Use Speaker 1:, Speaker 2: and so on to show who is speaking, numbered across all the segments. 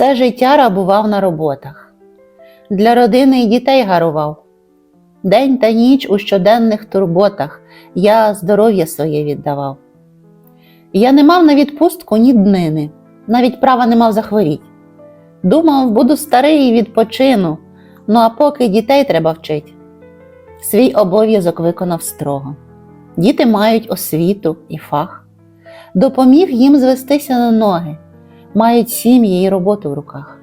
Speaker 1: Все життя рабував на роботах. Для родини і дітей гарував. День та ніч у щоденних турботах я здоров'я своє віддавав. Я не мав на відпустку ні днини, навіть права не мав захворіть. Думав, буду старий і відпочину, ну а поки дітей треба вчить. Свій обов'язок виконав строго. Діти мають освіту і фах. Допоміг їм звестися на ноги, мають сім'ї і роботу в руках.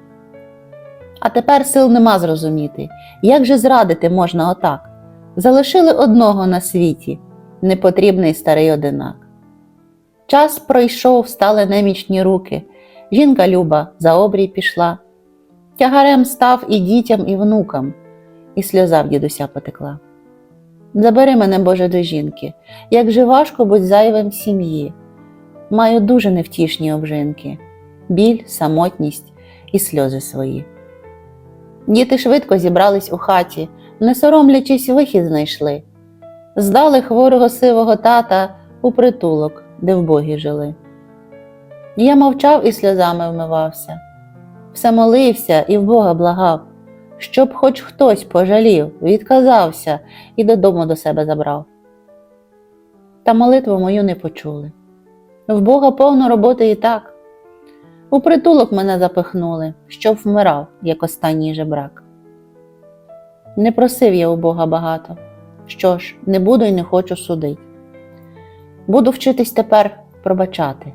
Speaker 1: А тепер сил нема зрозуміти, як же зрадити можна отак. Залишили одного на світі, непотрібний старий одинак. Час пройшов, стали немічні руки. Жінка Люба за обрій пішла. Тягарем став і дітям, і внукам, і сльоза в дідуся потекла. Забери мене, Боже, до жінки, як же важко будь зайвим сім'ї. Маю дуже невтішні обжинки, біль, самотність і сльози свої. Діти швидко зібрались у хаті, не соромлячись, вихід знайшли. Здали хворого сивого тата у притулок, де вбогі жили. Я мовчав і сльозами вмивався, все молився і в Бога благав, щоб хоч хтось пожалів, відказався і додому до себе забрав. Та молитву мою не почули. В Бога повно роботи і так. У притулок мене запихнули, щоб вмирав, як останній жебрак. Не просив я у Бога багато. Що ж, не буду і не хочу судить. Буду вчитись тепер пробачати,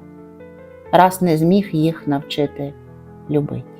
Speaker 1: раз не зміг їх навчити любить.